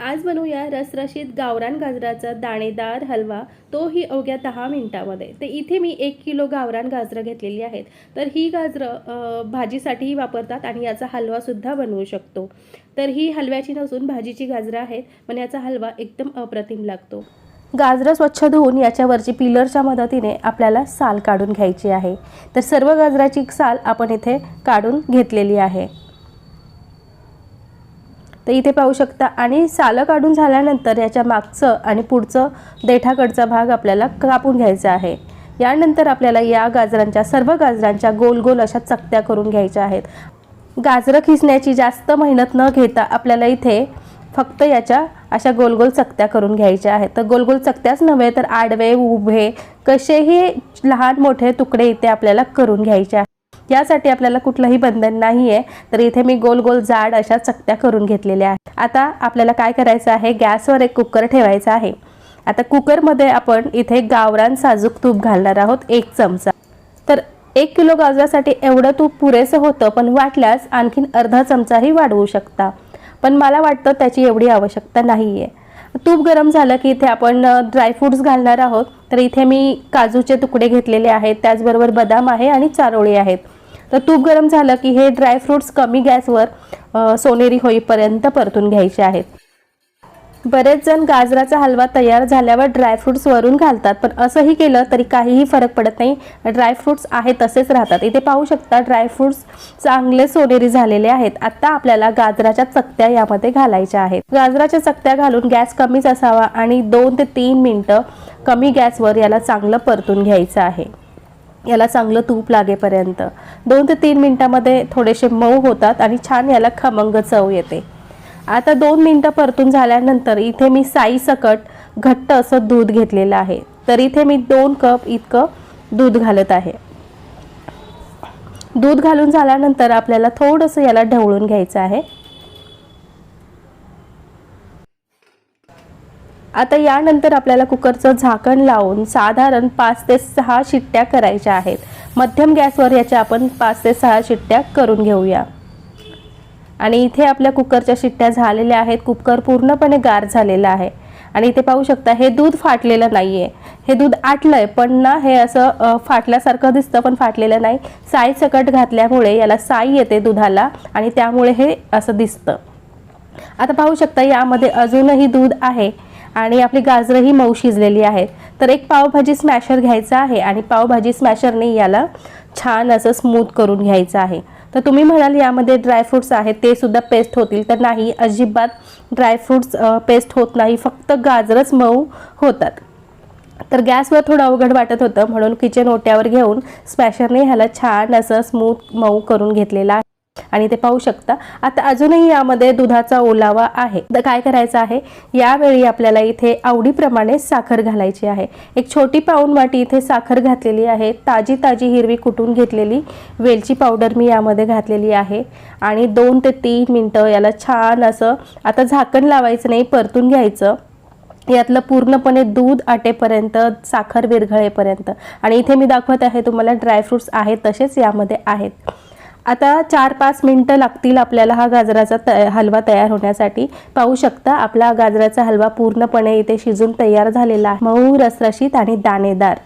आज बनवूया रसरशीत गावरान गाजराचा दाणेदार हलवा. तोही अवघ्या दहा मिनिटामध्ये. तर इथे मी एक किलो गावरान गाजरं घेतलेली आहेत. तर ही गाजरं भाजीसाठीही वापरतात आणि याचा हलवासुद्धा बनवू शकतो. तर ही हलव्याची नसून भाजीची गाजरं आहेत. पण याचा हलवा एकदम अप्रतिम लागतो. गाजरं स्वच्छ धुवून याच्यावरची पिलरच्या मदतीने आपल्याला साल काढून घ्यायची आहे. तर सर्व गाजराची साल आपण इथे काढून घेतलेली आहे. तर इथे पाहू शकता आणि सालं काढून झाल्यानंतर याच्या मागचं आणि पुढचं देठाकडचा भाग आपल्याला कापून घ्यायचा आहे. यानंतर आपल्याला या गाजरांच्या सर्व गाजरांच्या गोल गोल अशा चकत्या करून घ्यायच्या आहेत. गाजरं खिसण्याची जास्त मेहनत न घेता आपल्याला इथे फक्त याच्या अशा गोल गोल चकत्या करून घ्यायच्या आहेत. तर गोल गोल चकत्याच नव्हे तर आडवे उभे कसेही लहान मोठे तुकडे इथे आपल्याला करून घ्यायचे आहेत. यासाठी आपल्याला कुठलंही बंधन नाही आहे तर इथे मी गोल गोल जाड अशा चकत्या करून घेतलेल्या आहेत. आता आपल्याला काय करायचं आहे? गॅसवर एक कुकर ठेवायचा आहे. आता कुकरमध्ये आपण इथे गावरान साजूक तूप घालणार आहोत एक चमचा. तर एक किलो गाजरासाठी एवढं तूप पुरेसं होतं पण वाटल्यास आणखीन अर्धा चमचाही वाढवू शकता. पण मला वाटतं त्याची एवढी आवश्यकता नाही आहे तूप गरम झालं की इथे आपण ड्रायफ्रूट्स घालणार आहोत. तर इथे मी काजूचे तुकडे घेतलेले आहेत. त्याचबरोबर बदाम आहे आणि चारोळी आहेत. तर तूप गरम झालं की हे ड्रायफ्रूट्स कमी गॅसवर सोनेरी होईपर्यंत परतून घ्यायचे आहेत. बरेच जण गाजराचा हलवा तयार झाल्यावर ड्रायफ्रुट्स वरून घालतात पण असंही केलं तरी काहीही फरक पडत नाही. ड्रायफ्रुट्स आहे तसेच राहतात. इथे पाहू शकता ड्रायफ्रुट्स चांगले सोनेरी झालेले आहेत. आता आपल्याला गाजराच्या चकत्या यामध्ये घालायच्या आहेत. गाजराच्या चकत्या घालून गॅस कमीच असावा आणि दोन ते तीन मिनटं कमी गॅसवर याला चांगलं परतून घ्यायचं आहे. याला चांगलं तूप लागेपर्यंत. दोन ते तीन मिनटामध्ये थोडेसे मऊ होतात आणि छान याला खमंग चव येते. आता दोन मिनटं परतून झाल्यानंतर इथे मी साई सकट घट्ट असं दूध घेतलेलं आहे. तर इथे मी दोन कप इतकं दूध घालत आहे. दूध घालून झाल्यानंतर आपल्याला थोडंसं याला ढवळून घ्यायचं आहे. आता यानंतर आपल्याला कुकरचं झाकण लावून साधारण पाच ते सहा शिट्ट्या करायच्या आहेत. मध्यम गॅसवर याच्या आपण पाच ते सहा शिट्ट्या करून घेऊया. आणि इथे आपल्या कुकरच्या शिट्ट्या झालेल्या आहेत. कुकर पूर्णपणे गार झालेला आहे. आणि इथे पाहू शकता हे दूध फाटलेलं नाही आहे हे दूध आटलंय पण ना हे असं फाटल्यासारखं दिसतं पण फाटलेलं नाही. साई सकट घातल्यामुळे याला साई येते दुधाला आणि त्यामुळे हे असं दिसतं. आता पाहू शकता यामध्ये अजूनही दूध आहे आणि आपली गाजरही मऊ शिजलेली आहेत तर एक पावभाजी स्मॅशर घ्यायचा आहे आणि पावभाजी स्मॅशरने याला छान असं स्मूथ करून घ्यायचं आहे. तर तुम्ही म्हणाल यामध्ये ड्रायफ्रुट्स आहेत ते सुद्धा पेस्ट होतील. तर नाही अजिबात ड्रायफ्रुट्स पेस्ट होत नाही. फक्त गाजरच मऊ होतात. तर गॅसवर थोडं अवघड वाटत होतं म्हणून किचन ओट्यावर घेऊन स्मॅशरने ह्याला छान असं स्मूथ मऊ करून घेतलेला आहे. आणि ते पाहू शकता. आता अजूनही यामध्ये दुधाचा ओलावा आहे. तर काय करायचं आहे? यावेळी आपल्याला इथे आवडीप्रमाणे साखर घालायची आहे. एक छोटी पाऊन वाटी इथे साखर घातलेली आहे. ताजी ताजी हिरवी कुटून घेतलेली वेलची पावडर मी यामध्ये घातलेली आहे. आणि दोन ते तीन मिनटं याला छान असं आता झाकण लावायचं नाही परतून घ्यायचं. यातलं पूर्णपणे दूध आटेपर्यंत साखर विरघळेपर्यंत. आणि इथे मी दाखवत आहे तुम्हाला ड्रायफ्रुट्स आहेत तसेच यामध्ये आहेत. आता चार पाच मिनटं लागतील आपल्याला हा गाजराचा त हलवा तयार होण्यासाठी. पाहू शकता आपला गाजराचा हलवा पूर्णपणे इथे शिजून तयार झालेला आहे. मऊ रसरशीत आणि दाणेदार.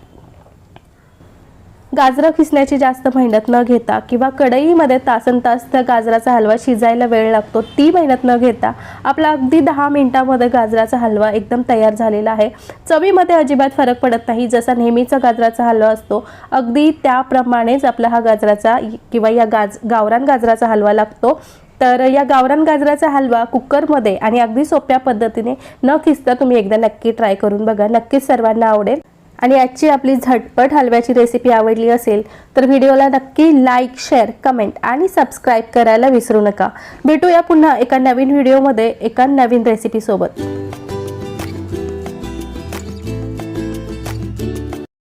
गाजरं खिसण्याची जास्त मेहनत न घेता किंवा कढईमध्ये तासन तास त्या गाजराचा हलवा शिजायला वेळ लागतो ती मेहनत न घेता आपला अगदी दहा मिनिटामध्ये गाजराचा हलवा एकदम तयार झालेला आहे. चवीमध्ये अजिबात फरक पडत नाही. जसा नेहमीचा गाजराचा हलवा असतो अगदी त्याप्रमाणेच आपला हा गाजराचा किंवा या गाज गावरान गाजराचा हलवा लागतो. तर या गावरान गाजराचा हलवा कुकरमध्ये आणि अगदी सोप्या पद्धतीने न खिसता तुम्ही एकदा नक्की ट्राय करून बघा. नक्कीच सर्वांना आवडेल. आणि आजची आपली झटपट हलव्याची रेसिपी आवडली असेल तर व्हिडिओला नक्की लाईक शेअर कमेंट आणि सबस्क्राईब करायला विसरू नका. भेटूया पुन्हा एका नवीन व्हिडिओमध्ये एका नवीन रेसिपीसोबत